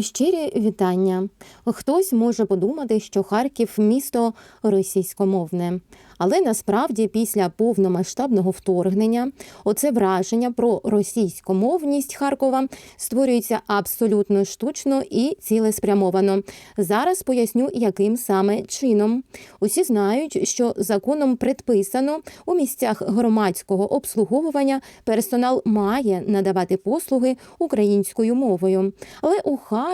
Щирі вітання. Хтось може подумати, що Харків місто російськомовне. Але насправді після повномасштабного вторгнення оце враження про російськомовність Харкова створюється абсолютно штучно і цілеспрямовано. Зараз поясню, яким саме чином. Усі знають, що законом предписано у місцях громадського обслуговування персонал має надавати послуги українською мовою. Але у Харкові,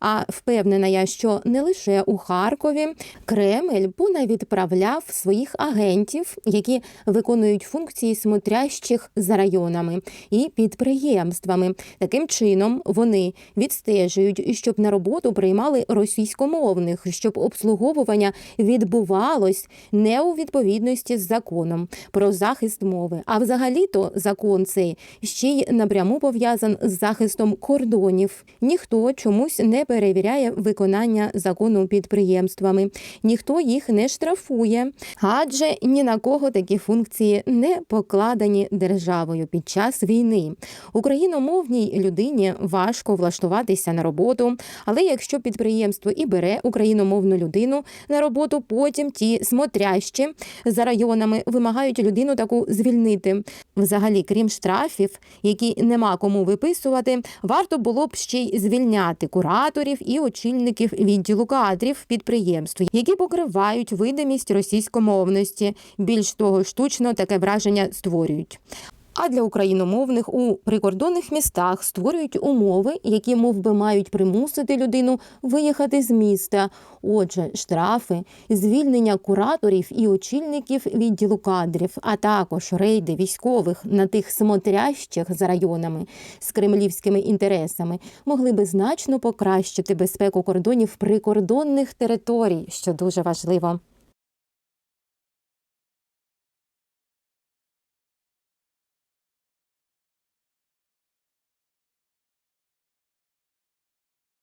а впевнена я, що не лише у Харкові, Кремль понавідправляв своїх агентів, які виконують функції смотрящих за районами і підприємствами. Таким чином вони відстежують, щоб на роботу приймали російськомовних, щоб обслуговування відбувалось не у відповідності з законом про захист мови. А взагалі-то закон цей ще й напряму пов'язан з захистом кордонів. Ніхто чомусь не перевіряє виконання закону підприємствами, ніхто їх не штрафує, адже ні на кого такі функції не покладені державою під час війни. Україномовній людині важко влаштуватися на роботу, але якщо підприємство і бере україномовну людину на роботу, потім ті смотрящі за районами вимагають людину таку звільнити. Взагалі, крім штрафів, які нема кому виписувати, варто було б ще й звільняти кураторів і очільників відділу кадрів підприємств, які покривають видимість російськомовності. Більш того, штучно таке враження створюють. А для україномовних у прикордонних містах створюють умови, які мов би, мають примусити людину виїхати з міста. Отже, штрафи, звільнення кураторів і очільників відділу кадрів, а також рейди військових на тих смотрящих за районами з кремлівськими інтересами могли би значно покращити безпеку кордонів прикордонних територій, що дуже важливо.